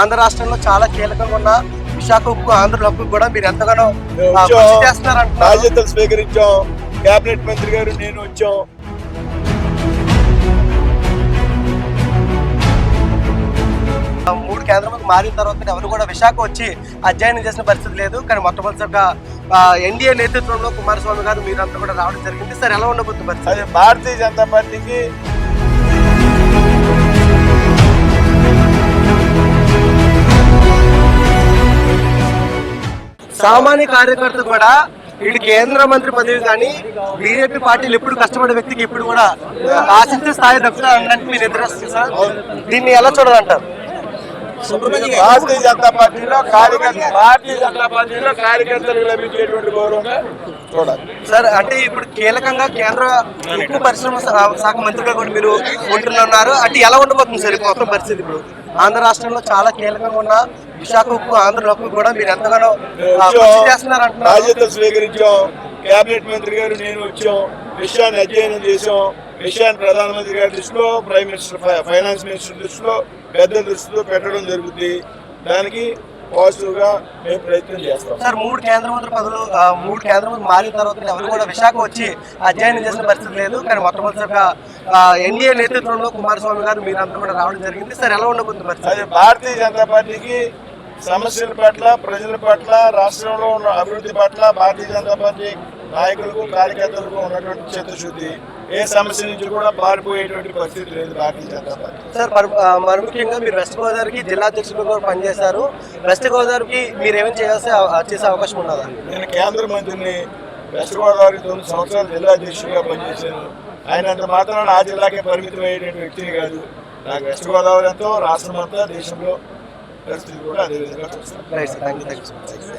ఆంధ్ర రాష్ట్రంలో చాలా కీలకంగా ఉన్న విశాఖ ఉక్కు ఆంధ్ర ఉక్కు కూడా మీరు ఎంతగానో బాధ్యతలు స్వీకరించాం. కేబినెట్ మంత్రి గారు నేను వచ్చాం. మూడు కేంద్రములకు మారిన తర్వాత ఎవరు కూడా విశాఖ వచ్చి అధ్యయనం చేసిన పరిస్థితి లేదు. కానీ మొట్టమొదటిసారిగా ఎన్డీఏ నేతృత్వంలో కుమారస్వామి గారు మీరంతా కూడా రావడం జరిగింది. సార్ ఎలా ఉండబోతుంది పరిస్థితి? భారతీయ జనతా పార్టీకి సామాన్య కార్యకర్త కూడా వీడు కేంద్ర మంత్రి పదవి కానీ బీజేపీ పార్టీలు ఎప్పుడు కష్టపడే వ్యక్తికి ఇప్పుడు కూడా ఆశించే స్థాయి దక్కుతుందని మీరు సార్ దీన్ని ఎలా చూడాలంటారు? భారతీయ జనతా పార్టీలో కార్యకర్త భారతీయ జనతా పార్టీలో కార్యకర్తలకు లభించేటువంటి గౌరవంగా చూడాలి. సార్ అంటే ఇప్పుడు కీలకంగా కేంద్ర ఉక్కు పరిశ్రమ శాఖ మంత్రిగా కూడా మీరు ఉంటున్నారు అంటే ఎలా ఉండబోతుంది సార్ మొత్తం పరిస్థితి ఇప్పుడు? ఆంధ్ర రాష్ట్రంలో చాలా కీలకంగా ఉన్న విశాఖ ఉక్కు ఆంధ్ర ఉక్కు కూడా మీరు ఎంతగానో చేస్తున్నారు అంటున్నారు స్వీకరించాం. కేబినెట్ మంత్రి గారు నేను వచ్చాం. విషయాన్ని అధ్యయనం చేసాం విషయాన్ని ప్రధానమంత్రి గారి దృష్టిలో ప్రైమ్ మినిస్టర్ ఫైనాన్స్ మినిస్టర్ దృష్టిలో పెద్ద దృష్టిలో పెట్టడం జరుగుతుంది దానికి పాజిటివ్గా మేము ప్రయత్నం చేస్తాం. సార్ మూడు కేంద్ర మంత్రి పదవులు మూడు కేంద్ర మంత్రి మారిన తర్వాత ఎవరు కూడా విశాఖ వచ్చి అధ్యయనం చేసిన పరిస్థితి లేదు. కానీ మొట్టమొదటిసారిగా ఎన్డీఏ నేతృత్వంలో కుమారస్వామి గారు మీరంతా కూడా రావడం జరిగింది. సార్ ఎలా ఉండబోతుంది పరిస్థితి? భారతీయ జనతా పార్టీకి సమస్యల పట్ల ప్రజల పట్ల రాష్ట్రంలో ఉన్న అభివృద్ధి పట్ల భారతీయ జనతా పార్టీ నాయకులకు కార్యకర్తలకు ఉన్నటువంటి చిత్తశుద్ధి ఏ సమస్య నుంచి కూడా పారిపోయేటువంటి పరిస్థితి లేదు భారతీయ జనతా పార్టీ. సార్ మరి- ముఖ్యంగా మీరు వెస్ట్ గోదావరికి జిల్లా అధ్యక్షులుగా కూడా పనిచేశారు. వెస్ట్ గోదావరికి మీరు ఏమైనా చేయాల్సి చేసే అవకాశం ఉన్నదా? నేను కేంద్ర మంత్రిని వెస్ట్ గోదావరి తొమ్మిది సంవత్సరాలు జిల్లా అధ్యక్షుడిగా పనిచేశాను. ఆయన అంత మాత్రాన ఆ జిల్లాకే పరిమితం అయ్యేటువంటి వ్యక్తిని కాదు. నాకు వెస్ట్ గోదావరి ఎంతో రాష్ట్రం అంతా దేశంలో పరిస్థితి కూడా అదే విధంగా చూస్తాను